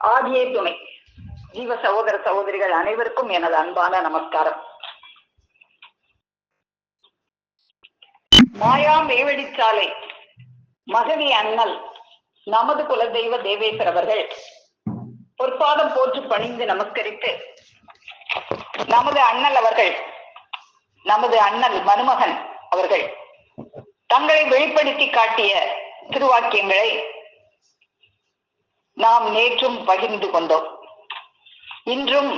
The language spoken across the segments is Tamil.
ஆதியே துணை. ஜீவ சகோதர சகோதரிகள் அனைவருக்கும் எனது அன்பான நமஸ்காரம். மாயா மேவடிச்சாலை மகவி அண்ணல் நமது குலதெய்வ தேவேஸ்வர அவர்கள் பொற்பாதம் போற்று பணிந்து நமஸ்கரித்து நமது அண்ணல் அவர்கள் நமது அண்ணல் மருமகன் அவர்கள் தங்களை வெளிப்படுத்தி காட்டிய திருவாக்கியங்களை நாம் நேற்றும் பகிர்ந்து கொண்டோம். இன்றும்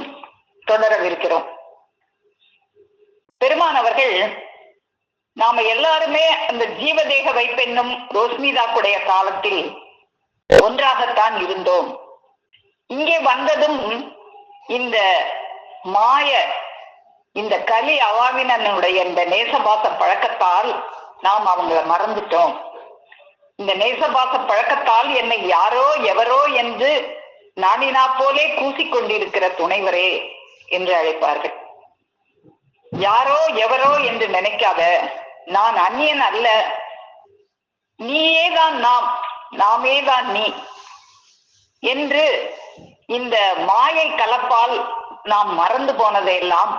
தொடரவிருக்கிறோம். பெருமானவர்கள் நாம எல்லாருமே அந்த ஜீவதேக வைப்பென்னும் ரோஸ்மிதாக்குடைய காலத்தில் ஒன்றாகத்தான் இருந்தோம். இங்கே வந்ததும் இந்த மாய இந்த கலி அவாவினனுடைய இந்த நேசபாச பழக்கத்தால் நாம் அவங்கள மறந்துட்டோம். இந்த நேசபாச பழக்கத்தால் என்னை யாரோ எவரோ என்று நானினா போலே கூசிக்கொண்டிருக்கிற துணைவரே என்று அழைப்பார்கள். யாரோ எவரோ என்று நினைக்காத நான் அந்நியன் அல்ல. நீயே தான் நாம் நாமே தான் நீ என்று இந்த மாயை கலப்பால் நாம் மறந்து போனதையெல்லாம்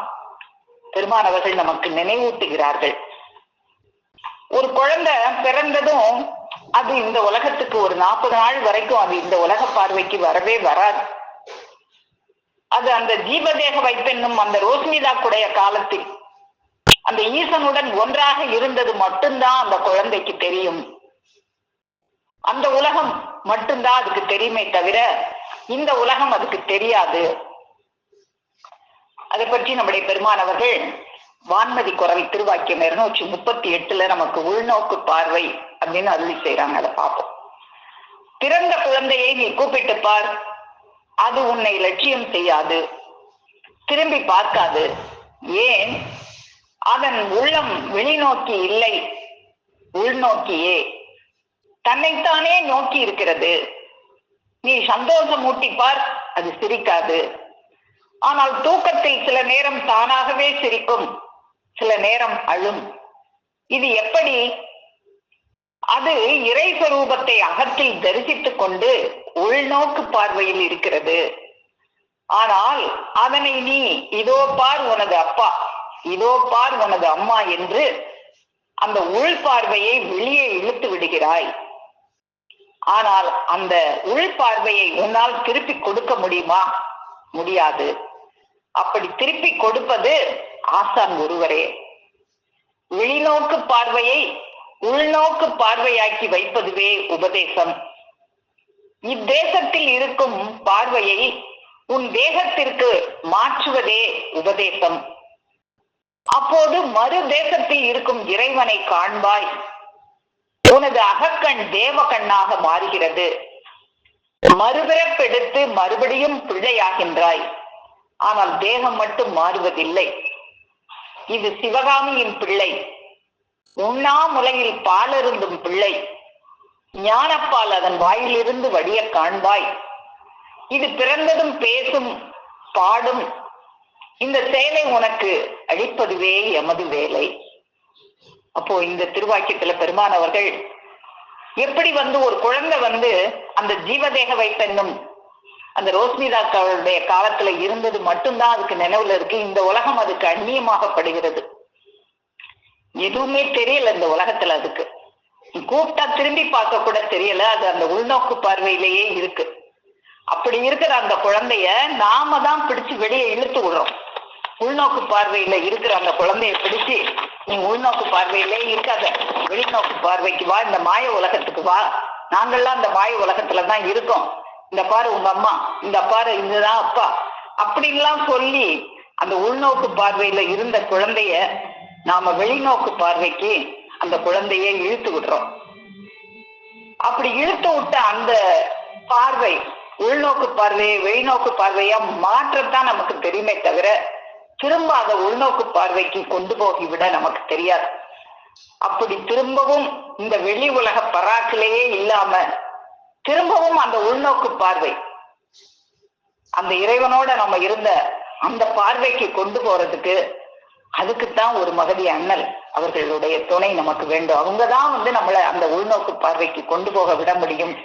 பெருமானவர்கள் நமக்கு நினைவூட்டுகிறார்கள். ஒரு குழந்தை பிறந்ததும் அது இந்த உலகத்துக்கு ஒரு நாற்பது நாள் வரைக்கும் அது இந்த உலக பார்வைக்கு வரவே வராது. அது அந்த ஜீவதேக வைப்பென்னும் அந்த ரோஸ்மிதாக்குடைய காலத்தில் அந்த ஈசனுடன் ஒன்றாக இருந்தது மட்டும்தான் அந்த குழந்தைக்கு தெரியும். அந்த உலகம் மட்டும்தான் அதுக்கு தெரியுமே தவிர இந்த உலகம் அதுக்கு தெரியாது. அதை பற்றி நம்முடைய பெருமானவர்கள் வான்மதி குரல் திருவாக்கியம் இருநூற்றி முப்பத்தி எட்டுல நமக்கு உள்நோக்கு பார்வை அப்படின்னு அருளி செய்யறாங்க அதை பார்ப்போம். பிறந்த குழந்தையை நீ கூப்பிட்டு பார். அது உன்னை லட்சியம் செய்யாது. திரும்பி பார்க்காது. ஏன்? அதன் உள்ளம் வெளிநோக்கி இல்லை. உள்நோக்கியே. தன்னைத்தானே நோக்கி இருக்கிறது. நீ சந்தோஷம் ஊட்டிப்பார் அது சிரிக்காது. ஆனால் தூக்கத்தில் சில நேரம் தானாகவே சிரிக்கும். சில நேரம் அழும். இது எப்படி? அது இறை சொரூபத்தை அகத்தில் தரிசித்துக் கொண்டு உள்நோக்கு பார்வையில் இருக்கிறது. ஆனால் அதனை நீ இதோ பார் உனது அப்பா இதோ பார் உனது அம்மா என்று அந்த உள் பார்வையை வெளியே இழுத்து விடுகிறாய். ஆனால் அந்த உள் பார்வையை உன்னால் திருப்பி கொடுக்க முடியுமா? முடியாது. அப்படி திருப்பி கொடுப்பது ஆசான் ஒருவரே. வெளிநோக்கு பார்வையை உள்நோக்கு பார்வையாக்கி வைப்பதுவே உபதேசம். இத்தேசத்தில் இருக்கும் பார்வையை உன் தேகத்திற்கு மாற்றுவதே உபதேசம். அப்போது மறு தேசத்தில் இருக்கும் இறைவனை காண்பாய். உனது அகக்கண் தேவ கண்ணாக மாறுகிறது. மறுபிறப்பெடுத்து மறுபடியும் பிள்ளையாகின்றாய். ஆனால் தேகம் மட்டும் மாறுவதில்லை. இது சிவகாமியின் பிள்ளை. உண்ணாமுலையில் பாலருந்தும் பிள்ளை ஞானப்பால் அதன் வாயிலிருந்து வடிய காண்பாய். இது பிறந்ததும் பேசும் பாடும். இந்த செயலை உனக்கு அளிப்பதுவே எமது வேலை. அப்போ இந்த திருவாக்கியத்துல பெருமானவர்கள் எப்படி வந்து ஒரு குழந்தை வந்து அந்த ஜீவதேக வைப்பென்னும் அந்த ரோஸ்மிதாக்களுடைய காலத்துல இருந்தது மட்டும்தான் அதுக்கு நினைவுல இருக்கு. இந்த உலகம் அதுக்கு அந்நியமாகப்படுகிறது. எதுவுமே தெரியல இந்த உலகத்துல அதுக்கு. கூப்பிட்டா திரும்பி பார்க்க கூட தெரியல அது அந்த உள்நோக்கு பார்வையிலேயே இருக்கு. அப்படி இருக்கிற அந்த குழந்தைய நாம தான் பிடிச்சு வெளியே இழுத்து விடுறோம். உள்நோக்கு பார்வையில இருக்கிற அந்த குழந்தைய பிடிச்சு நீ உள்நோக்கு பார்வையிலே இருக்காத. வெளிநோக்கு பார்வைக்கு வா இந்த மாய உலகத்துக்கு வா. நாங்கள்லாம் இந்த மாய உலகத்துல தான் இருக்கோம். இந்த பாரு உங்க அம்மா இந்த பாரு இதுதான் அப்பா. அப்படின்லாம் சொல்லி அந்த உள்நோக்கு பார்வையில இருந்த குழந்தைய நாம வெளிநோக்கு பார்வைக்கு அந்த குழந்தையை இழுத்து விடுறோம் அப்படி இழுத்து விட்ட அந்த பார்வை உள்நோக்கு பார்வையை வெளிநோக்கு பார்வையா மாற்றத்தான் நமக்கு தெரியுமே தவிர திரும்ப அதை உள்நோக்கு பார்வைக்கு கொண்டு போகிவிட நமக்கு தெரியாது. அப்படி திரும்பவும் இந்த வெளி உலக பராக்கிலேயே இல்லாம திரும்பவும் அந்த உள்நோக்கு பார்வை அந்த இறைவனோட நம்ம இருந்த அந்த பார்வைக்கு கொண்டு போறதுக்கு அதுக்குத்தான் ஒரு மகதி அண்ணல் அவர்களுடைய துணை நமக்கு வேண்டும். அவங்கதான் வந்து நம்மளை அந்த உள்நோக்கு பார்வைக்கு கொண்டு போக விட முடியும்.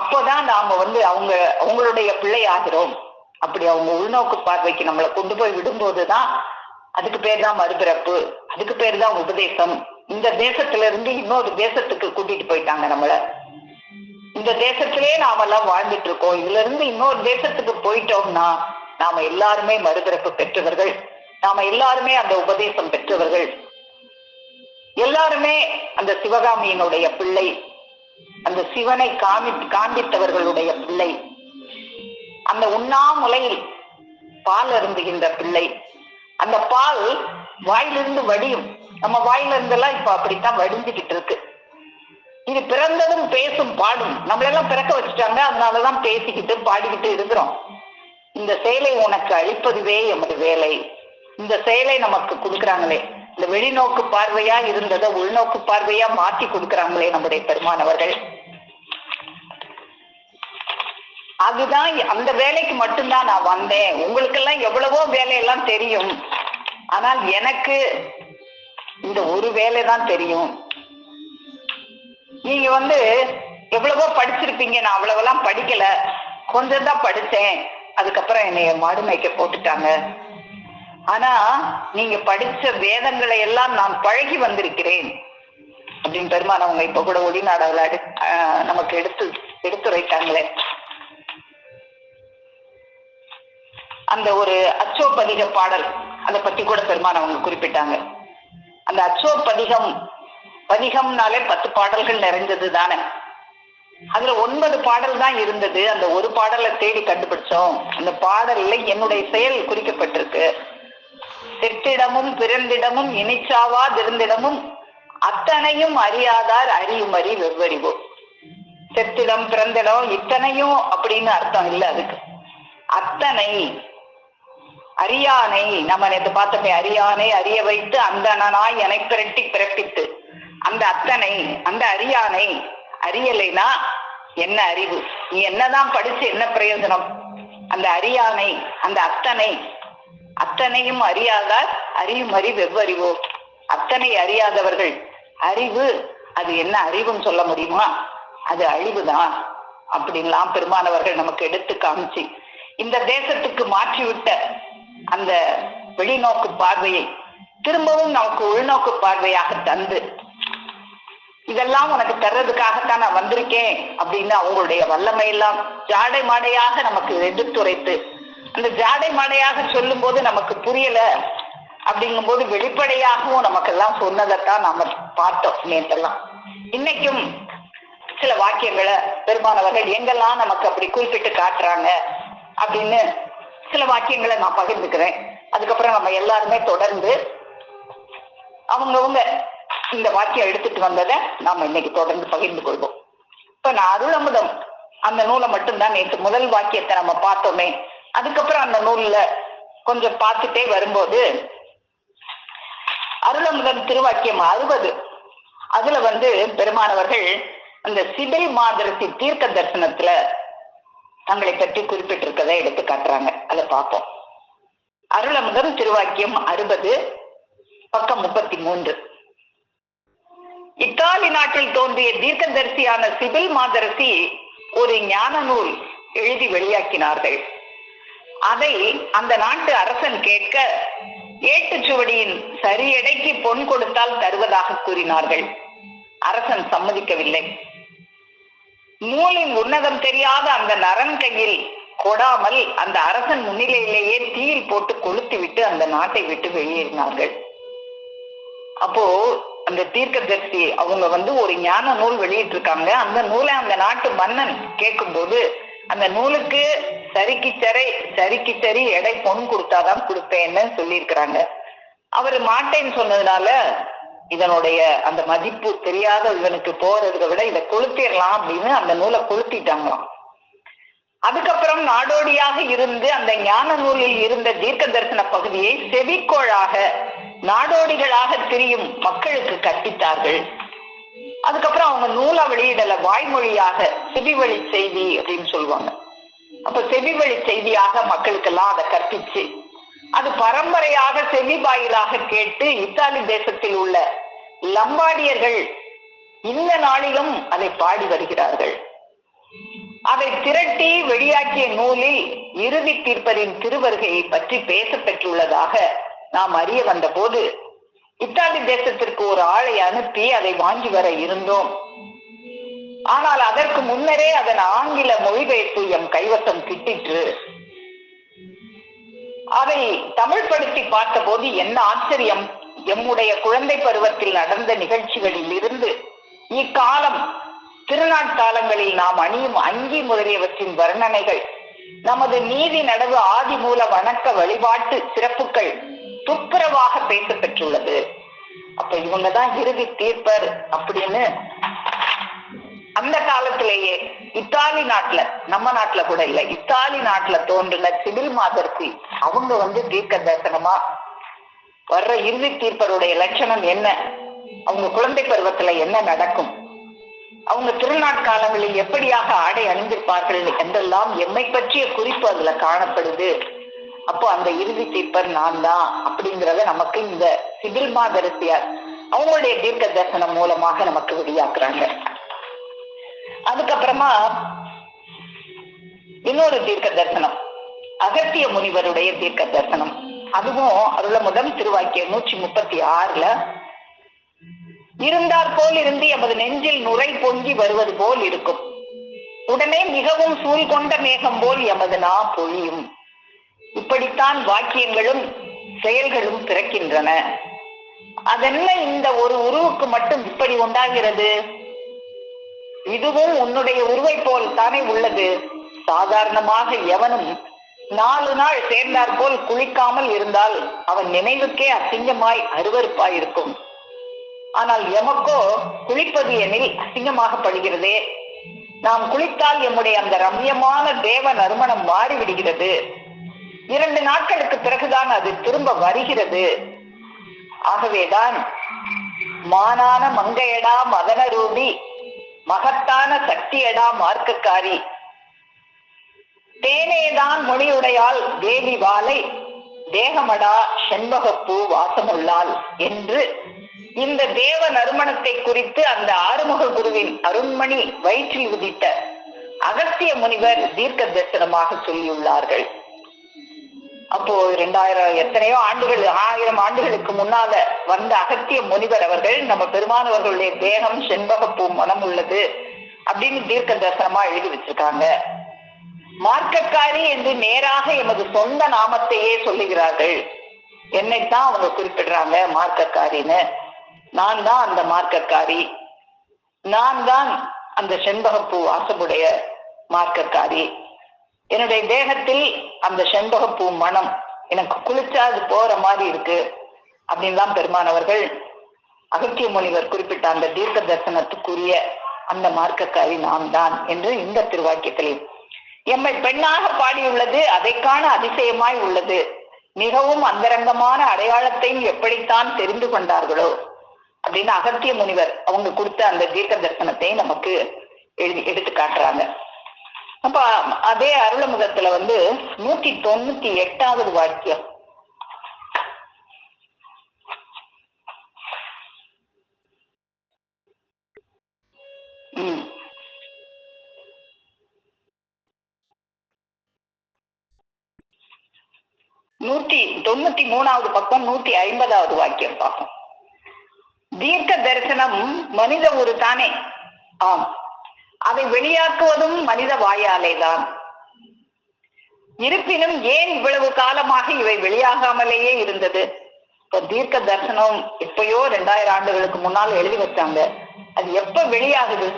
அப்போதான் நாம வந்து அவங்க அவங்களுடைய பிள்ளை ஆகிறோம் அப்படி அவங்க உள்நோக்கு பார்வைக்கு நம்மளை கொண்டு போய் விடும்போதுதான் அதுக்கு பேர் தான் மறுபிறப்பு அதுக்கு பேர் தான் உபதேசம். இந்த தேசத்துல இருந்து இன்னொரு தேசத்துக்கு கூட்டிட்டு போயிட்டாங்க நம்மள. இந்த தேசத்திலே நாமெல்லாம் வாழ்ந்துட்டு இருக்கோம். இதுல இருந்து இன்னொரு தேசத்துக்கு போயிட்டோம்னா நாம எல்லாருமே மறுபிறப்பு பெற்றவர்கள். நாம எல்லாருமே அந்த உபதேசம் பெற்றவர்கள். எல்லாருமே அந்த சிவகாமியினுடைய பிள்ளை அந்த சிவனை காமி காண்பித்தவர்களுடைய பிள்ளை அந்த உண்ணாமுலையில் பால் அருந்துகின்ற பிள்ளை அந்த பால் வாயிலிருந்து வடியும். நம்ம வாயிலிருந்தெல்லாம் இப்ப அப்படித்தான் வடிஞ்சுக்கிட்டு இருக்கு. இது பிறந்ததும் பேசும் பாடும். நம்மளெல்லாம் பிறக்க வச்சுட்டாங்க அதனாலதான் பேசிக்கிட்டு பாடிக்கிட்டு இருக்கிறோம். இந்த செயலை உனக்கு அழிப்பதுவே எமது வேலை. இந்த செயலை நமக்கு கொடுக்குறாங்களே. இந்த வெளிநோக்கு பார்வையா இருந்ததை உள்நோக்கு பார்வையா மாத்தி கொடுக்குறாங்களே நம்முடைய பெருமானவர்கள் அதுதான் அந்த வேலைக்கு மட்டும்தான் நான் வந்தேன். உங்களுக்கெல்லாம் எவ்வளவோ வேலையெல்லாம் தெரியும். ஆனால் எனக்கு இந்த ஒரு வேலை தான் தெரியும். நீங்க வந்து எவ்வளவோ படிச்சிருப்பீங்க. நான் அவ்வளவெல்லாம் படிக்கல. கொஞ்சம் தான் படித்தேன். அதுக்கப்புறம் என்னைய மாடு மேய்க்க போட்டுட்டாங்க. ஆனா நீங்க படிச்ச வேதங்களை எல்லாம் நான் பழகி வந்திருக்கிறேன். அப்படின்னு பெருமான் அவங்க இப்ப கூட ஒளிநாடாவில் அடு நமக்கு எடுத்து எடுத்துரைத்தாங்களே. அந்த ஒரு அச்சோப்பதிக பாடல் அதை பத்தி கூட பெருமான் அவங்க குறிப்பிட்டாங்க. அந்த அச்சோப்பதிகம் பதிகம்னாலே பத்து பாடல்கள் நிறைஞ்சது தானே. அதுல ஒன்பது பாடல் தான் இருந்தது. அந்த ஒரு பாடலை தேடி கண்டுபிடிச்சோம். அந்த பாடல்ல என்னுடைய செயல் குறிக்கப்பட்டிருக்கு. செட்டிடமும் பிறந்திடமும் இனிச்சாவா திருந்திடமும் அத்தனையும் அறியாதார் அறியும் அறி வெவ்வறிவோ. செத்திடம் பிறந்திடம் இத்தனையும் அப்படின்னு அர்த்தம் இல்லை அதுக்கு. அத்தனை அரியானை நம்ம நேற்று பார்த்தோமே அரியானை அறிய வைத்து அந்தனாய் என பிரட்டி பிறப்பித்து அந்த அத்தனை அந்த அரியானை அறியலைனா என்ன அறிவு? நீ என்னதான் படிச்சு என்ன பிரயோஜனம்? அந்த அரியானை அந்த அத்தனை அத்தனையும் அறியாதார் அறியும் அறிவு எவ்வறிவோ? அத்தனை அறியாதவர்கள் அறிவு அது என்ன அறிவுன்னு சொல்ல முடியுமா? அது அழிவுதான் அப்படின்லாம் பெருமானவர்கள் நமக்கு எடுத்து காமிச்சு இந்த தேசத்துக்கு மாற்றிவிட்ட அந்த வெளிநோக்கு பார்வையை திரும்பவும் நமக்கு உள்நோக்கு பார்வையாக தந்து இதெல்லாம் உனக்கு தர்றதுக்காகத்தான் நான் வந்திருக்கேன் அப்படின்னு அவங்களுடைய வல்லமையெல்லாம் ஜாடை மாடையாக நமக்கு எடுத்துரைத்து அந்த ஜாடை மாடையாக சொல்லும் போது நமக்கு புரியல. அப்படிங்கும்போது வெளிப்படையாகவும் நமக்கெல்லாம் சொன்னதைத்தான் நாம பார்த்தோம் நேற்றெல்லாம் இன்னைக்கும் சில வாக்கியங்களை பெருமானவர்கள் எங்கெல்லாம் நமக்கு அப்படி குறிப்பிட்டு காட்டுறாங்க அப்படின்னு சில வாக்கியங்களை நான் பகிர்ந்துக்கிறேன். அதுக்கப்புறம் நம்ம எல்லாருமே தொடர்ந்து அவங்கவுங்க இந்த வாக்கியம் எடுத்துட்டு வந்ததை நாம இன்னைக்கு தொடர்ந்து பகிர்ந்து கொள்வோம். இப்ப நான் அருளமுதம் அந்த நூலை மட்டும்தான் நேற்று முதல் வாக்கியத்தை நம்ம பார்த்தோமே. அதுக்கப்புறம் அந்த நூல்ல கொஞ்சம் பார்த்துட்டே வரும்போது அருளமுதன் திருவாக்கியம் அறுபது. அதுல வந்து பெருமானவர்கள் அந்த சிபில் மாதரசி தீர்க்க தரிசனத்துல தங்களை பற்றி குறிப்பிட்டிருக்கதை எடுத்து காட்டுறாங்க. அதை பார்ப்போம். அருளமுதன் திருவாக்கியம் அறுபது பக்கம் முப்பத்தி மூன்று இத்தாலி நாட்டில் தோன்றிய தீர்க்கதரிசியான சிபில் மாதரசி ஒரு ஞான நூல் எழுதி வெளியாக்கினார்கள். அதை அந்த நாட்டு அரசன் கேட்க ஏட்டுச்சுவடியின் சரியடைக்கு பொன் கொடுத்தால் தருவதாக கூறினார்கள். அரசன் சம்மதிக்கவில்லை. நூலின் உன்னதம் தெரியாத அந்த நரன் கையில் கொடாமல் அந்த அரசன் முன்னிலையிலேயே தீயில் போட்டு கொளுத்து விட்டு அந்த நாட்டை விட்டு வெளியேறினார்கள். அப்போ அந்த தீர்க்கதரிசி அவங்க வந்து ஒரு ஞான நூல் வெளியிட்டிருக்காங்க. அந்த நூலை அந்த நாட்டு மன்னன் கேட்கும்போது அந்த நூலுக்கு சரிக்கு சரி சரிக்கு சரி எடை பொன் கொடுத்தாதான் கொடுப்பேன்னு சொல்லியிருக்கிறாங்க. அவர் மாட்டேன்னு சொன்னதுனால இதனுடைய அந்த மதிப்பு தெரியாத இவனுக்கு போறதை விட இதை கொளுத்திடலாம் அப்படின்னு அந்த நூலை கொளுத்திட்டாங்களாம். அதுக்கப்புறம் நாடோடியாக இருந்து அந்த ஞான நூலில் இருந்த தீர்க்க தரிசன பகுதியை செவிக்கோளாக நாடோடிகளாக திரியும் மக்களுக்கு கற்பித்தார்கள். அதுக்கப்புறம் அவங்க நூலா வெளியிடல வாய்மொழியாக செவிவழி செய்தி அப்படின்னு சொல்லுவாங்க. அப்ப செவிவழி செய்தியாக மக்களுக்கெல்லாம் அதை கற்பிச்சு அது பரம்பரையாக செவி வாயிலாக கேட்டு இத்தாலி தேசத்தில் உள்ள லம்பாடியர்கள் இந்த நாளிலும் அதை பாடி வருகிறார்கள். அதை திரட்டி வெளியாக்கிய நூலில் இறுதி தீர்ப்பரின் திருவருகையை பற்றி பேச பெற்றுள்ளதாக நாம் அறிய வந்த போது இத்தாலி தேசத்திற்கு ஒரு ஆளை அனுப்பி அதை வாங்கி வர இருந்தோம். ஆனால் அதற்கு முன்னரே அதன் ஆங்கில மொழிபெயர்ப்பு எம் கைவசம் கிட்டிற்று. அதை தமிழ்படுத்தி பார்த்தபோது என்ன ஆச்சரியம். எம்முடைய குழந்தை பருவத்தில் நடந்த நிகழ்ச்சிகளில் இருந்து இக்காலம் திருநாட்காலங்களில் நாம் அணியும் அங்கி முதலியவற்றின் வர்ணனைகள் நமது நீதி நடவு ஆதி மூல வணக்க வழிபாட்டு சிறப்புகள் துப்புரவாக பேச பெற்றுள்ளது. அப்ப இவங்கதான் இறுதி தீர்ப்பர் அப்படின்னு அந்த காலத்திலேயே இத்தாலி நாட்டுல நம்ம நாட்டுல கூட இல்ல இத்தாலி நாட்டுல தோன்றின சிவில் மாதர்சி அவங்க வந்து தீர்க்க தரிசனமா வர்ற இறுதி தீர்ப்பருடைய லட்சணம் என்ன? அவங்க குழந்தை பருவத்துல என்ன நடக்கும்? அவங்க திருநாட்காலங்களில் எப்படியாக ஆடை அணிந்திருப்பார்கள் என்றெல்லாம் எம்மை பற்றிய குறிப்பு அதுல காணப்படுது. அப்போ அந்த இறுதி தீர்ப்பர் நான் தான் அப்படிங்கறத நமக்கு இந்த சிபில் மாதரசியார் அவங்களுடைய தீர்க்க தரிசனம் மூலமாக நமக்கு வெளியாக்குறாங்க. அதுக்கப்புறமா இன்னொரு தீர்க்க தரிசனம் அகத்திய முனிவருடைய தீர்க்க தரிசனம். அதுவும் அருளமுதம் திருவாக்கிய நூற்றி முப்பத்தி ஆறுல இருந்தால் போல் இருந்து எமது நெஞ்சில் நுரை பொங்கி வருவது போல் இருக்கும். உடனே மிகவும் சூழ் கொண்ட மேகம் போல் எமது நா பொழியும். இப்படித்தான் வாக்கியங்களும் செயல்களும் பிறக்கின்றன. அதென்ன இந்த ஒரு உருவுக்கு மட்டும் இப்படி உண்டாகிறது? இதுவும் உன்னுடைய உருவை போல் தானே உள்ளது. சாதாரணமாக எவனும் நாலு நாள் சேர்ந்தார் போல் குளிக்காமல் இருந்தால் அவன் நினைவுக்கே அசிங்கமாய் அருவருப்பாய் இருக்கும் ஆனால் எமக்கோ குளிப்பது எனில் அசிங்கமாகப்படுகிறதே நாம் குளித்தால் எம்முடைய அந்த ரம்யமான தேவ நறுமணம் மாறிவிடுகிறது. இரண்டு நாட்களுக்கு பிறகுதான் அது திரும்ப வருகிறது. ஆகவேதான் மானான மங்கையடா மதன ரூபி மகத்தான சக்தியடா மார்க்கக்காரி. தேனேதான் மொழியுடையால் தேவி வாலை தேகமடா செண்பகப்பூ வாசமுள்ளாள் என்று இந்த தேவ நறுமணத்தை குறித்து அந்த ஆறுமுக குருவின் அருண்மணி வயிற்றில் உதித்த அகஸ்திய முனிவர் தீர்க்க தரிசனமாக சொல்லியுள்ளார்கள். அப்போ இரண்டாயிரம் எத்தனையோ ஆண்டுகள் ஆயிரம் ஆண்டுகளுக்கு முன்னால வந்த அகத்திய முனிவர் அவர்கள் நம்ம பெருமானவர்களுடைய தேகம் செண்பகப்பூ மனம் உள்ளது அப்படின்னு தீர்க்க தரிசனமா எழுதி வச்சிருக்காங்க. மார்க்கக்காரி என்று நேராக எமது சொந்த நாமத்தையே சொல்லுகிறார்கள். என்னைத்தான் அவங்க குறிப்பிடுறாங்க மார்க்கக்காரின்னு. நான் தான் அந்த மார்க்கக்காரி. நான் தான் அந்த செண்பகப்பூ வாசமுடைய மார்க்கக்காரி. என்னுடைய தேகத்தில் அந்த செண்பகப்பூ மனம் எனக்கு குளிச்சா அது போற மாதிரி இருக்கு அப்படின்னு தான் பெருமானவர்கள் அகத்திய முனிவர் குறிப்பிட்ட அந்த தீர்க்க தரிசனத்துக்குரிய அந்த மார்க்கக்காரி நாம் தான் என்று இந்த திருவாக்கியத்தில் எம்மை பெண்ணாக பாடியுள்ளது அதைக்கான அதிசயமாய் உள்ளது. மிகவும் அந்தரங்கமான அடையாளத்தையும் எப்படித்தான் தெரிந்து கொண்டார்களோ அப்படின்னு அகத்திய முனிவர் அவங்க கொடுத்த அந்த தீர்க்க தரிசனத்தை நமக்கு எழுதி எடுத்து காட்டுறாங்க. அப்ப அதே அருளமுகத்துல வந்து நூத்தி தொண்ணூத்தி எட்டாவது வாக்கியம். நூத்தி தொண்ணூத்தி மூணாவது பக்கம் நூத்தி ஐம்பதாவது வாக்கியம் பார்ப்போம். தீர்க்க தரிசனம் மனித ஒரு தானே. ஆம். அதை வெளியாக்குவதும் மனித வாயாலே தான் இருப்பினும் ஏன் இவ்வளவு காலமாக இவை வெளியாகாமலேயே இருந்தது? இப்ப தீர்க்க தரிசனம் எப்பயோ ரெண்டாயிரம் ஆண்டுகளுக்கு முன்னால் எழுதி வச்சாங்க. அது எப்ப வெளியாகுது?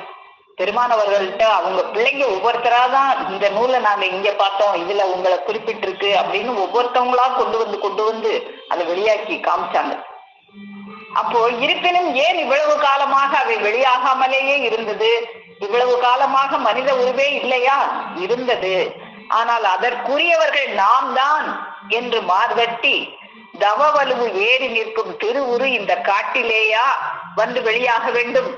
பெருமானவர்கள்ட்ட அவங்க பிள்ளைங்க ஒவ்வொருத்தரா தான் இந்த நூலை நாங்க இங்க பார்த்தோம் இதுல உங்களை குறிப்பிட்டிருக்கு அப்படின்னு ஒவ்வொருத்தவங்களா கொண்டு வந்து கொண்டு வந்து அதை வெளியாக்கி காமிச்சாங்க. அப்போ இருப்பினும் ஏன் இவ்வளவு காலமாக அவை வெளியாகாமலேயே இருந்தது? இவ்வளவு காலமாக மனித உருவே இல்லையா? இருந்தது. ஆனால் அதற்குரியவர்கள் நாம் தான் என்று மார்வட்டி தவவலுவு ஏறி நிற்கும் திருவுரு இந்த காட்டிலேயா? வந்து வெளியாக வேண்டும்.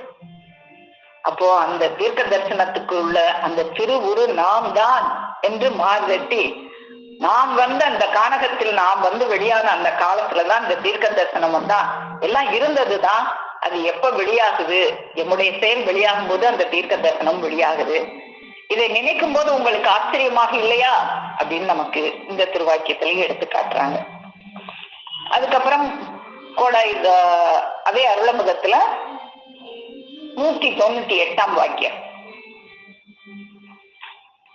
அப்போ அந்த தீர்க்க தரிசனத்துக்கு உள்ள அந்த திருவுரு நாம் தான் என்று மார்வெட்டி நாம் வந்து அந்த கானகத்தில் நாம் வந்து வெளியான அந்த காலத்துலதான் இந்த தீர்க்க தரிசனம் வந்தா? எல்லாம் இருந்ததுதான். அது எப்ப வெளியாகுது? எம்முடைய செயல் வெளியாகும் போது அந்த தீர்க்க தரிசனம் வெளியாகுது. இதை நினைக்கும் போது உங்களுக்கு ஆச்சரியமாக இல்லையா? அப்படின்னு நமக்கு இந்த திருவாக்கியத்திலையும் எடுத்து காட்டுறாங்க. அதுக்கப்புறம் கூட இந்த அதே அருளமுகத்துல நூத்தி தொண்ணூத்தி எட்டாம் வாக்கியம்.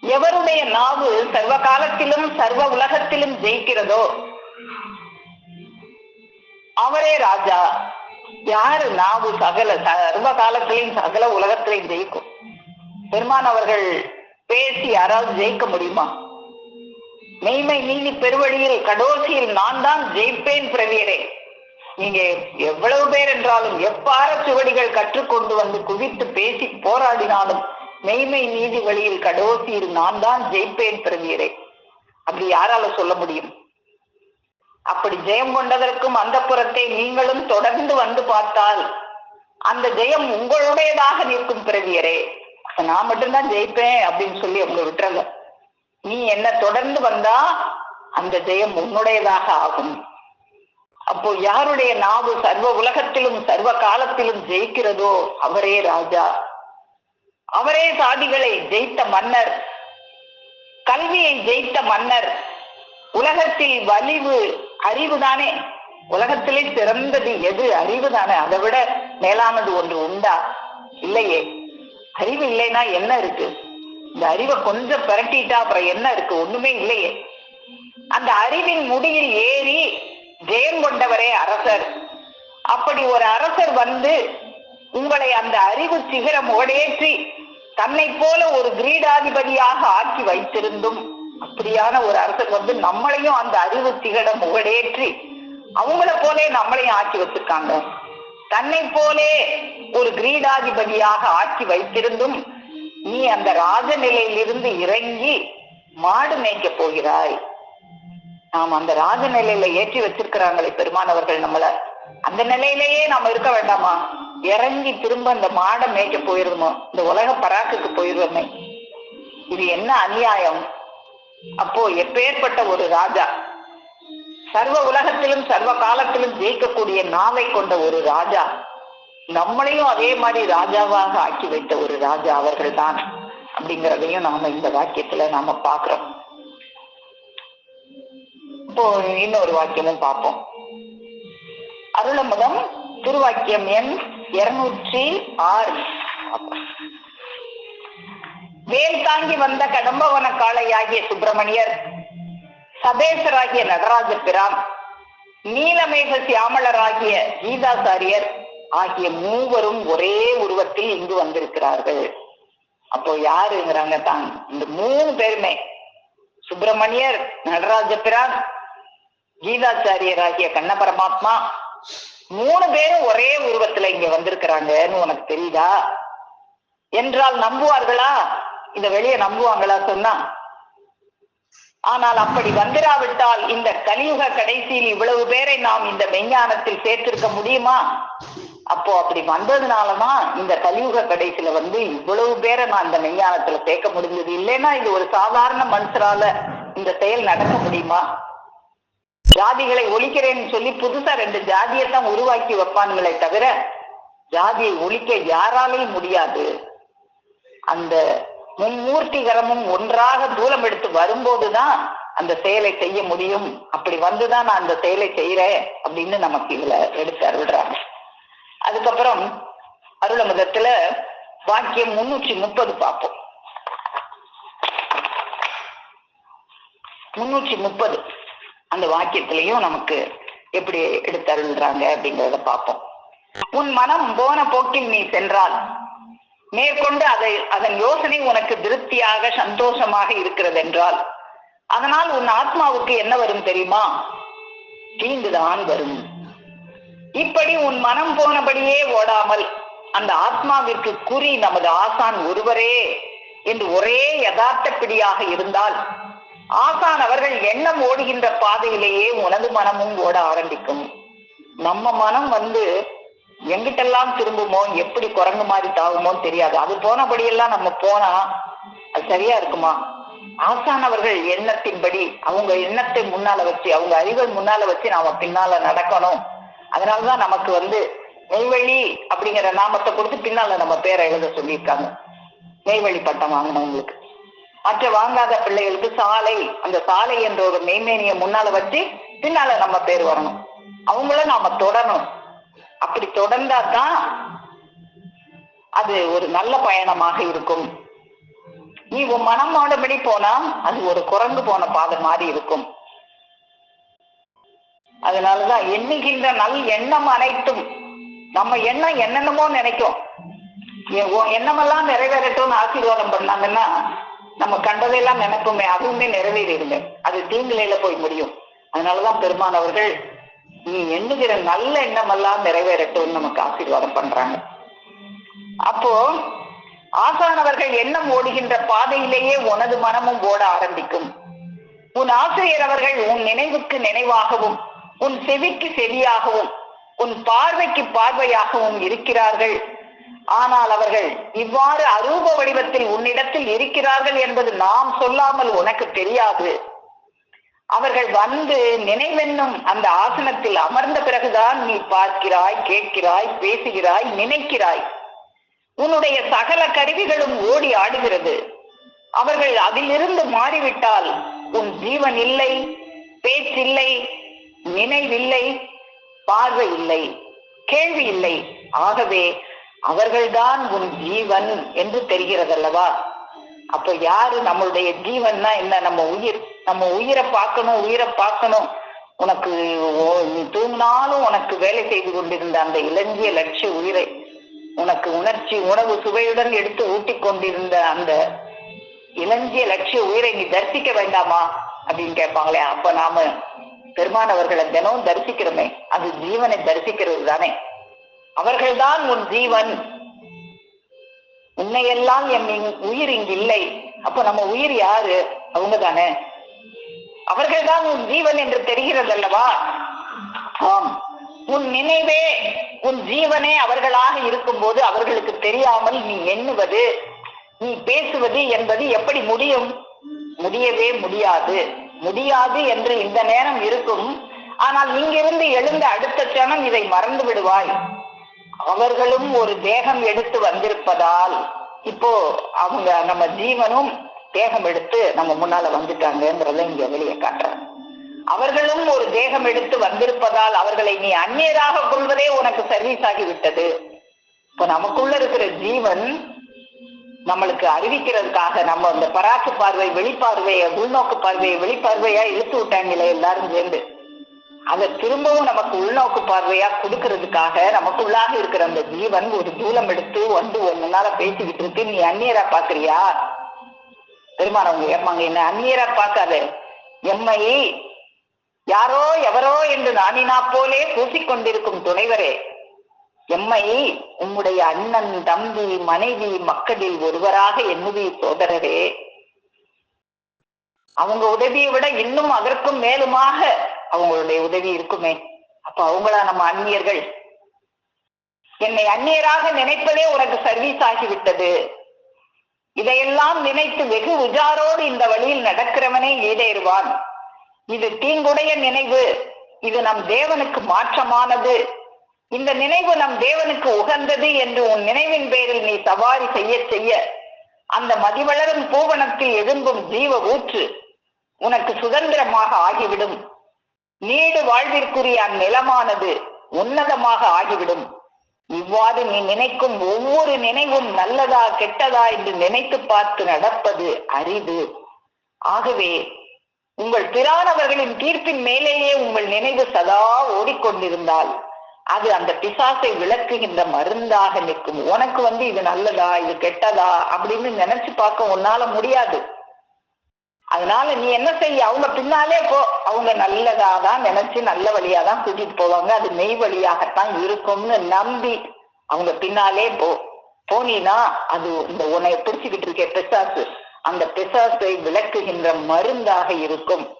எவருடைய நாவு சர்வ காலத்திலும் சர்வ உலகத்திலும் ஜெயிக்கிறதோ அவரே ராஜா. யாரு நாவு சகல சர்வ காலத்திலையும் சகல உலகத்திலையும் ஜெயிக்கும்? பெருமான் அவர்கள் பேசி யாராவது ஜெயிக்க முடியுமா? மெய்மை நீதி பெருவழியில் கடோசியில் நான் தான் ஜெயிப்பேன் பிரவியரே நீங்க எவ்வளவு பேர் என்றாலும் எப்பார சுவடிகள் கற்றுக்கொண்டு வந்து குவித்து பேசி போராடினாலும் மெய்மை நீதி வழியில் கடோசியில் நான் தான் ஜெயிப்பேன் பிரவியரே அப்படி யாரால சொல்ல முடியும்? அப்படி ஜெயம் கொண்டதற்கும் அந்த புறத்தை நீங்களும் தொடர்ந்து வந்து பார்த்தால் அந்த ஜெயம் உங்களுடையதாக நிற்கும் பிறவியரே. நான் மட்டும்தான் ஜெயிப்பேன் அப்படின்னு சொல்லி அவங்க விட்டுறங்க. நீ என்ன தொடர்ந்து வந்தா அந்த ஜெயம் உன்னுடையதாக ஆகும். அப்போ யாருடைய நாவு சர்வ உலகத்திலும் சர்வ காலத்திலும் ஜெயிக்கிறதோ அவரே ராஜா. அவரே சாதிகளை ஜெயித்த மன்னர். கல்வியை ஜெயித்த மன்னர். உலகத்தில் வலிவு அறிவு தானே உலகத்திலே சிறந்தது எது? அறிவு தானே அதை விட மேலானது ஒன்று உண்டா? இல்லையே. அறிவு இல்லைன்னா என்ன இருக்கு? இந்த அறிவை கொஞ்சம் பிரட்டிட்டா அப்புறம் என்ன இருக்கு? ஒண்ணுமே இல்லையே. அந்த அறிவின் முடியில் ஏறி ஜெயம் கொண்டவரே அரசர். அப்படி ஒரு அரசர் வந்து உங்களை அந்த அறிவு சிகரம் ஓடேற்றி தன்னை போல ஒரு கிரீடாதிபதியாக ஆக்கி வைத்திருந்தும் அப்படியான ஒரு அரசர் வந்து நம்மளையும் அந்த அறிவு திகட முகடேற்றி அவங்கள போலே நம்மளையும் ஆக்கி வச்சிருக்காங்க. தன்னை போலே ஒரு கிரீடாதிபதியாக ஆக்கி வைத்திருந்தும் நீ அந்த ராஜ நிலையிலிருந்து இறங்கி மாடு மேய்க்க போகிறாய். நாம் அந்த ராஜ நிலையில ஏற்றி வச்சிருக்கிறாங்களே பெருமானவர்கள் நம்மள. அந்த நிலையிலேயே நாம இருக்க வேண்டாமா? இறங்கி திரும்ப அந்த மாடை மேய்க்க போயிருந்தோம். இந்த உலக பராக்குக்கு போயிருவோமே இது என்ன அநியாயம்? அப்போ எப்பேற்பட்ட ஒரு ராஜா சர்வ உலகத்திலும் சர்வ காலத்திலும் ஜெயிக்கக்கூடிய நாவை கொண்ட ஒரு ராஜா நம்மளையும் அதே மாதிரி ராஜாவாக ஆக்கி வைத்த ஒரு ராஜா அவர்கள் தான் அப்படிங்கிறதையும் நாம இந்த வாக்கியத்துல நாம பாக்குறோம் இப்போ இன்னொரு வாக்கியமும் பார்ப்போம். அருளமுதம் திருவாக்கியம் எண் இருநூற்றி ஆறு. வேல் தாங்கி வந்த கடம்பவன காளையாகிய சுப்பிரமணியர் சபேசராகிய நடராஜ பிரான் நீலமேக சியாமலராகிய கீதாசாரியர் ஆகிய மூவரும் ஒரே உருவத்தில் இங்கு வந்திருக்கிறார்கள். அப்போ யாருங்கிறாங்க தான்? இந்த மூணு பேருமே. சுப்பிரமணியர் நடராஜ பிரான் கீதாச்சாரியர் ஆகிய கண்ண பரமாத்மா மூணு பேரும் ஒரே உருவத்துல இங்க வந்திருக்கிறாங்கன்னு உனக்கு தெரியுதா? என்றால் நம்புவார்களா? இந்த வெளியை நம்புவாங்களா சொன்னா? ஆனால் அப்படி வந்திராவிட்டால் இந்த கலியுக கடைசியில் இவ்வளவு பேரை நாம் இந்த மெஞ்ஞானத்தில் சேர்த்திருக்க முடியுமா? அப்போ அப்படி வந்ததுனாலதான் இந்த கலியுக கடைசியில வந்து இவ்வளவு பேரை நான் இந்த மெஞ்ஞானத்துல சேர்க்க முடிஞ்சது. இல்லைன்னா இது ஒரு சாதாரண மனுஷரால இந்த செயல் நடக்க முடியுமா? ஜாதிகளை ஒழிக்கிறேன்னு சொல்லி புதுசா ரெண்டு ஜாதியை தான் உருவாக்கி வைப்பானுங்களே தவிர ஜாதியை ஒழிக்க யாராலையும் முடியாது. அந்த மும்மூர்த்திகரமும் ஒன்றாக தூரம் எடுத்து வரும்போதுதான் அந்த செயலை செய்ய முடியும். அப்படி வந்துதான் நான் அந்த செயலை செய்யறேன் அப்படின்னு நமக்கு இதுல எடுத்து அருள்றாங்க. அதுக்கப்புறம் அருளமுதத்துல வாக்கியம் முன்னூற்றி முப்பது பார்ப்போம். முன்னூற்றி முப்பது. அந்த வாக்கியத்திலையும் நமக்கு எப்படி எடுத்து அருள்றாங்க அப்படிங்கறத பார்ப்போம். உன் மனம் போன போக்கில் நீ சென்றால் மேற்கொண்டு அதை அதன் யோசனை உனக்கு திருப்தியாக சந்தோஷமாக இருக்கிறது என்றால் அதனால் உன் ஆத்மாவுக்கு என்ன வரும் தெரியுமா? தீங்குதான் வரும். இப்படி உன் மனம் போனபடியே ஓடாமல் அந்த ஆத்மாவிற்கு குறி நமது ஆசான் ஒருவரே என்று ஒரே யதார்த்த பிடியாக இருந்தால் ஆசான் அவர்கள் எண்ணம் ஓடுகின்ற பாதையிலேயே உனது மனமும் ஓட ஆரம்பிக்கும். நம்ம மனம் வந்து எங்கிட்டெல்லாம் திரும்புமோ எப்படி குரங்கு மாதிரி தாகுமோ தெரியாது. அது போனபடியெல்லாம் நம்ம போனா அது சரியா இருக்குமா? ஆசானவர்கள் எண்ணத்தின்படி அவங்க எண்ணத்தை முன்னால வச்சு அவங்க அறிவை முன்னால வச்சு நாம பின்னால நடக்கணும். அதனாலதான் நமக்கு வந்து நெய்வழி அப்படிங்கிற நாமத்தை கொடுத்து பின்னால நம்ம பேரை எழுத சொல்லியிருக்காங்க. நெய்வழி பட்டம் வாங்கினவங்களுக்கு. மற்ற வாங்காத பிள்ளைகளுக்கு சாலை அந்த சாலை என்ற ஒரு மெய்மேனிய முன்னால வச்சு பின்னால நம்ம பேர் வரணும். அவங்கள நாம தொடரணும் அப்படி தொடர்ந்தா தான் அது ஒரு நல்ல பயணமாக இருக்கும். நீ உன் மனம் மாடபடி போனா அது ஒரு குரங்கு போன பாதை மாதிரி இருக்கும். அதனாலதான் எண்ணுகின்ற நல் எண்ணம் அனைத்தும் நம்ம எண்ணம் என்னென்னமோ நினைக்கும். எண்ணமெல்லாம் நிறைவேறட்டும்னு ஆசீர்வாதம் பண்ணாங்கன்னா நம்ம கண்டதையெல்லாம் நினைப்போமே அதுவுமே நிறைவேறிடுங்க அது தீங்கிலையில போய் முடியும். அதனாலதான் பெருமானவர்கள் நீ எண்ணுகிற நல்ல எண்ணமெல்லாம் நிறைவேறட்டும்னு நமக்கு ஆசீர்வாதம் பண்றாங்க. அப்போ ஆசானவர்கள் எண்ணம் ஓடுகின்ற பாதையிலேயே உனது மனமும் ஓட ஆரம்பிக்கும். உன் ஆசிரியர் அவர்கள் உன் நினைவுக்கு நினைவாகவும் உன் செவிக்கு செவியாகவும் உன் பார்வைக்கு பார்வையாகவும் இருக்கிறார்கள். ஆனால் அவர்கள் இவ்வாறு அரூப வடிவத்தில் உன்னிடத்தில் இருக்கிறார்கள் என்பது நாம் சொல்லாமல் உனக்கு தெரியாது. அவர்கள் வந்து நினைவென்னும் அந்த ஆசனத்தில் அமர்ந்த பிறகுதான் நீ பார்க்கிறாய் கேட்கிறாய் பேசுகிறாய் நினைக்கிறாய். உன்னுடைய சகல கருவிகளும் ஓடி ஆடுகிறது. அவர்கள் அதிலிருந்து மாறிவிட்டால் உன் ஜீவன் இல்லை பேச்சில்லை நினைவில்லை பார்வை இல்லை கேள்வி இல்லை. ஆகவே அவர்கள்தான் உன் ஜீவன் என்று தெரிகிறதல்லவா? அப்ப யாரு நம்மளுடைய ஜீவன்னா என்ன? நம்ம உயிர். நம்ம உயிரை பார்க்கணும் உயிரை பார்க்கணும். உனக்கு ஓ- தூங்கினாலும் உனக்கு வேலை செய்து கொண்டிருந்த அந்த இளஞ்சிய லட்சிய உயிரை உனக்கு உணர்ச்சி உணவு சுவையுடன் எடுத்து ஊட்டி கொண்டிருந்த அந்த இளஞ்சிய லட்சிய உயிரை நீ தரிசிக்க வேண்டாமா? அப்படின்னு கேட்பாங்களே. அப்ப நாம பெருமானவர்களை தினம் தரிசிக்கிறோமே. அது ஜீவனை தரிசிக்கிறது தானே. அவர்கள்தான் உன் ஜீவன். உன்னையெல்லாம் என் இங்- உயிர் இங்கு இல்லை. அப்ப நம்ம உயிர் யாரு? அவங்க தானே. அவர்கள்தான் உன் ஜீவன் என்று தெரிகிறது அல்லவா ஆம். உன் நினைவே உன் ஜீவனே அவர்களாக இருக்கும் போது அவர்களுக்கு தெரியாமல் நீ எண்ணுவது நீ பேசுவது என்பது எப்படி முடியும்? முடியவே முடியாது. முடியாது என்று இந்த நேரம் இருக்கும். ஆனால் இங்கிருந்து எழுந்த அடுத்த கணம் இதை மறந்து விடுவாய். அவர்களும் ஒரு தேகம் எடுத்து வந்திருப்பதால் இப்போ அவங்க நம்ம ஜீவனும் தேகம் எடுத்து நம்ம முன்னால வந்துட்டாங்கிறத இங்க வெளியே காட்டுறாங்க அவர்களும் ஒரு தேகம் எடுத்து வந்திருப்பதால் அவர்களை நீ அந்நியராக கொள்வதே உனக்கு சர்வீஸ் ஆகிவிட்டது இப்ப நமக்குள்ள இருக்கிற ஜீவன் நம்மளுக்கு அறிவிக்கிறதுக்காக நம்ம அந்த பராக்கு பார்வை வெளிப்பார்வையை உள்நோக்கு பார்வையை வெளிப்பார்வையா இழுத்து விட்டாங்களே எல்லாரும் சேர்ந்து. அதை திரும்பவும் நமக்கு உள்நோக்கு பார்வையா கொடுக்கறதுக்காக நமக்குள்ளாக இருக்கிற அந்த ஜீவன் ஒரு தூலம் எடுத்து வந்து ஒரு நாள பேசிக்கிட்டு இருக்கு. நீ அந்நியரா பாக்குறியா? பெருமானவங்க ஏமாங்க என்ன அந்நியரா பார்க்காத. எம்மை யாரோ எவரோ என்று நானினா போலே பூசிக்கொண்டிருக்கும் துணைவரே. எம்மை உம்முடைய அண்ணன் தம்பி மனைவி மக்களில் ஒருவராக எண்ணுவி சோதரரே. அவங்க உதவியை விட இன்னும் அதற்கும் மேலுமாக அவங்களுடைய உதவி இருக்குமே. அப்ப அவங்களா நம்ம அந்நியர்கள். என்னை அந்நியராக நினைப்பதே உனக்கு சர்வீஸ் ஆகிவிட்டது. இதையெல்லாம் நினைத்து வெகு உஜாரோடு இந்த வழியில் நடக்கிறவனே ஈடேறுவான். இது தீங்குடைய நினைவு. இது நம் தேவனுக்கு மாற்றமானது. இந்த நினைவு நம் தேவனுக்கு உகந்தது என்று உன் நினைவின் பேரில் நீ சவாரி செய்ய செய்ய. அந்த மதிவளரும் பூவனத்தில் எழும்பும் ஜீவ ஊற்று உனக்கு சுதந்திரமாக ஆகிவிடும். நீடு வாழ்விற்குரிய அந்நிலமானது உன்னதமாக ஆகிவிடும். இவ்வாறு நீ நினைக்கும் ஒவ்வொரு நினைவும் நல்லதா கெட்டதா என்று நினைத்து பார்த்து நடப்பது அரிது. ஆகவே உங்கள் பிரானவர்களின் தீர்ப்பின் மேலேயே உங்கள் நினைவு சதா ஓடிக்கொண்டிருந்தால் அது அந்த பிசாசை விளக்குகின்ற மருந்தாக நிற்கும். உனக்கு வந்து இது நல்லதா இது கெட்டதா அப்படின்னு நினைச்சு பார்க்க உன்னால முடியாது. அதனால நீ என்ன செய்ய? அவங்க பின்னாலே போ. அவங்க நல்லதா தான் நினைச்சு நல்ல வழியா தான் கூட்டிட்டு போவாங்க. அது மெய் வழியாகத்தான் இருக்கும்னு நம்பி அவங்க பின்னாலே போ. போனீனா அது இந்த உன்னை பிடிச்சுக்கிட்டு இருக்க பிசாசு. அந்த பிசாசை விளக்குகின்ற மருந்தாக இருக்கும்.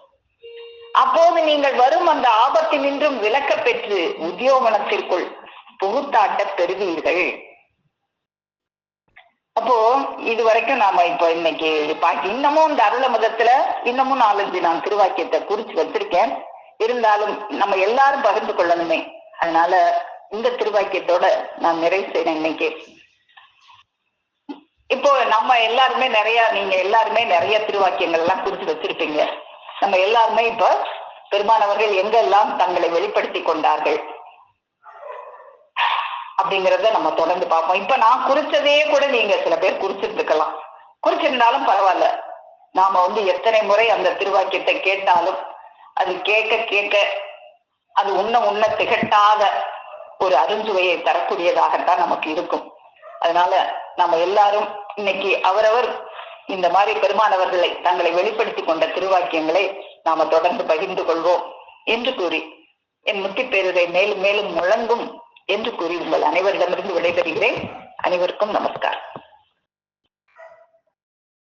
அப்போது நீங்கள் வரும் அந்த ஆபத்தினின்றும் விளக்க பெற்று உத்தியோகனத்திற்குள் புகுத்தாட்ட பெறுவீர்கள். அப்போ இது வரைக்கும் நாம இப்ப இன்னைக்கு பாக்கி இன்னமும் இந்த அருள மதத்துல இன்னமும் நாலஞ்சு நான் திருவாக்கியத்தை குறிச்சு வச்சிருக்கேன். இருந்தாலும் நம்ம எல்லாரும் பகிர்ந்து கொள்ளணுமே. அதனால இந்த திருவாக்கியத்தோட நான் நிறைவு செய்யறேன் இன்னைக்கு. இப்போ நம்ம எல்லாருமே நிறைய நீங்க எல்லாருமே நிறைய திருவாக்கியங்கள் எல்லாம் குறிச்சு வச்சிருப்பீங்க. நம்ம எல்லாருமே இப்ப பெருமானவர்கள் எங்கெல்லாம் தங்களை வெளிப்படுத்தி கொண்டார்கள்? அப்படிங்கறத நம்ம தொடர்ந்து பார்ப்போம். இப்ப நான் குறிச்சதே கூட நீங்க சில பேர் குறிச்சிருந்துக்கலாம். குறிச்சிருந்தாலும் பரவாயில்ல. நாம வந்து எத்தனை முறை அந்த திருவாக்கியத்தை கேட்டாலும் அது கேட்க கேட்க அது உண்ண உண்ண திகட்டாத ஒரு அருஞ்சுவையை தரக்கூடியதாகத்தான் நமக்கு இருக்கும். அதனால நம்ம எல்லாரும் இன்னைக்கு அவரவர் இந்த மாதிரி பெருமானவர்களை தங்களை வெளிப்படுத்தி கொண்ட திருவாக்கியங்களை நாம தொடர்ந்து பகிர்ந்து கொள்வோம் என்று கூறி என் முத்தி பேருரை மேலும் மேலும் முழங்கும் என்று கூறி உங்கள் அனைவரிடமிருந்து விடைபெறுகிறேன். அனைவருக்கும் நமஸ்காரம்.